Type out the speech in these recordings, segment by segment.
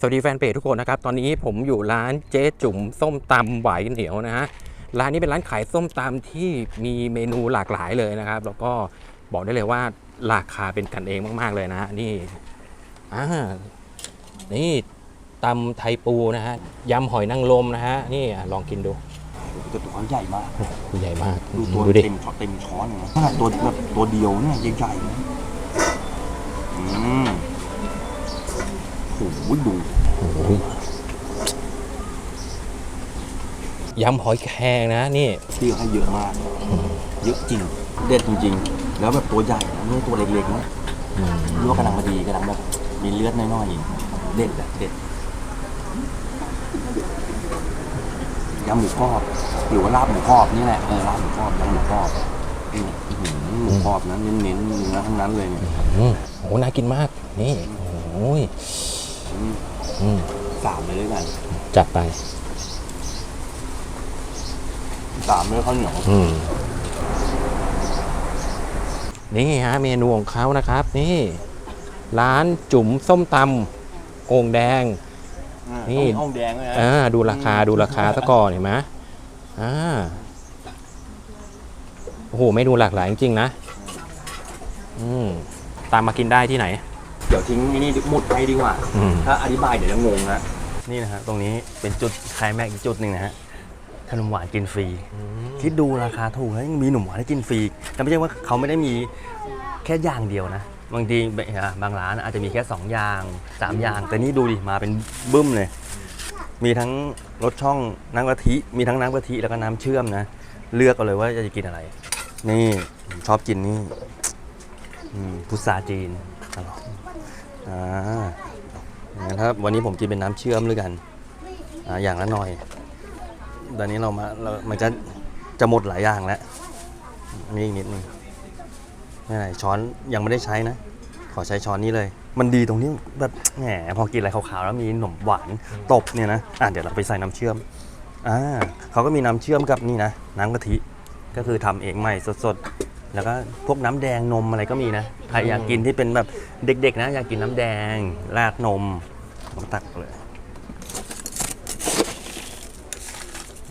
สวัสดีแฟนเพจทุกคนนะครับ ตอนนี้ผมอยู่ร้านเจ๊จุ๋มส้มตำไหวเหนียวนะฮะ ร้านนี้เป็นร้านขายส้มตำที่มีเมนูหลากหลายเลยนะครับ แล้วก็บอกได้เลยว่าราคาเป็นกันเองมาก ๆ เลยนะฮะนี่อ่านี่ตำไทยปูนะฮะ ยำหอยนางรมนะฮะ นี่อะลองกินดูแต่ตัวเขาใหญ่มาก ใหญ่มาก ดูตัวดูดิเต็มช้อนเต็มช้อนเลยนะขนาดตัวแบบตัวเดียวเนี่ยใหญ่ๆนะอืม โอ้โหดูโอ้โหยำหอยแครงนะนี่พี่เขาให้เยอะมาก เยอะจริง เด็ดจริง ๆ แล้วแบบตัวใหญ่นะไม่ใช่ตัวเล็กๆนะเลือกกำลังมาดีกำลังแบบมีเลือดน้อยๆเด็ดอะเด็ดยำหมูกรอบหรือว่าลาบหมูกรอบนี่แหละเออลาบหมูกรอบยำหมูกรอบนี่อื้อหือหมูกรอบนะเน้นๆเนื้อทั้งนั้นเลยเนี่ยอืมโอ้โหน่ากินมากนี่โอ้ย อืมอืมสามเลยด้วยกันจัดไป สามเลยข้าวเหนียวอืม นี่ฮะเมนูของเขานะครับ นี่ ร้านจุ๋มส้มตำโอ่งแดงนี่ห้องแดงเลยนะอ่าดูราคาดูราคาซะก่อนเห็นไหมอ่าโอ้โหเมนูหลากหลายจริงๆนะ อืมตามมากินได้ที่ไหน เดี๋ยวทิ้งไอ้นี่หมุดให้ดีกว่า อืม ถ้าอธิบายเดี๋ยวจะงงนะนี่นะฮะตรงนี้เป็นจุดคลายแม็กซ์อีกจุดหนึ่งนะฮะขนมหวานกินฟรีคิดดูราคาถูกแล้วยังมีขนมหวานให้กินฟรีแต่ไม่ใช่ว่าเขาไม่ได้มีแค่อย่างเดียวนะ บางทีอะบางร้านอาจจะมีแค่ 2 อย่างสามอย่าง แต่นี่ดูดิมาเป็นบึ้มเลย มีทั้งรสช่องน้ำกะทิมีทั้งน้ำกะทิแล้วก็น้ำเชื่อมนะ เลือกเอาเลยว่าจะกินอะไร นี่ผมชอบกินนี่ อืมพุทราจีนอร่อยอ่างั้นถ้าวันนี้ผมกินเป็นน้ำเชื่อมด้วยกันอ่าอย่างละหน่อย ตอนนี้เรามาเรามันจะจะหมดหลายอย่างแล้วมีอีกนิดนึงไม่เป็นไรช้อนยังไม่ได้ใช้นะ ขอใช้ช้อนนี้เลย มันดีตรงนี้แบบแหมพอกินอะไรขาวๆแล้วมีขนมหวานตบเนี่ยนะอะเดี๋ยวเราไปใส่น้ำเชื่อมอ่าเขาก็มีน้ำเชื่อมกับนี่นะน้ำกะทิก็คือทำเองใหม่สดๆ แล้วก็พวกน้ำแดงนมอะไรก็มีนะใครอยากกินที่เป็นแบบเด็กๆนะ อยากกินน้ำแดง ราดนมผมตักเลย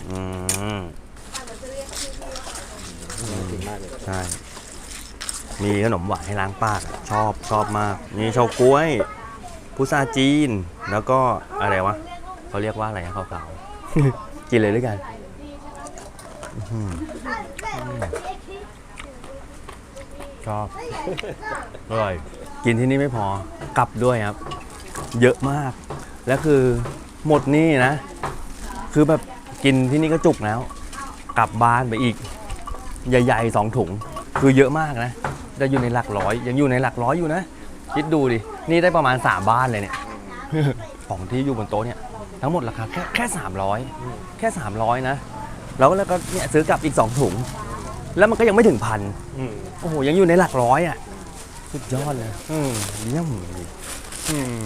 อืมใช่ มีขนมหวานให้ล้างปากอะชอบชอบมาก มีเฉาก๊วย พุทราจีน แล้วก็อะไรวะเขาเรียกว่าอะไรนะขาวๆ กินเลยด้วยกัน อื้อหือ ชอบ อร่อย กินที่นี่ไม่พอกลับด้วยครับ เยอะมาก แล้วคือหมดนี่นะ คือแบบกินที่นี่ก็จุกแล้ว กลับบ้านไปอีก ใหญ่ๆสองถุง คือเยอะมากนะจะอยู่ในหลักร้อย ยังอยู่ในหลักร้อยอยู่นะ คิดดูดิ นี่ได้ประมาณ 3 บ้านเลยเนี่ย ของที่อยู่บนโต๊ะเนี่ย ทั้งหมดราคาแค่แค่สามร้อยแค่สามร้อยนะ แล้วแล้วก็เนี่ยซื้อกลับอีก 2 ถุง แล้วมันก็ยังไม่ถึงพันโอ้โหยังอยู่ในหลักร้อยอะสุดยอดเลยอืมเยี่ยมเลยอืม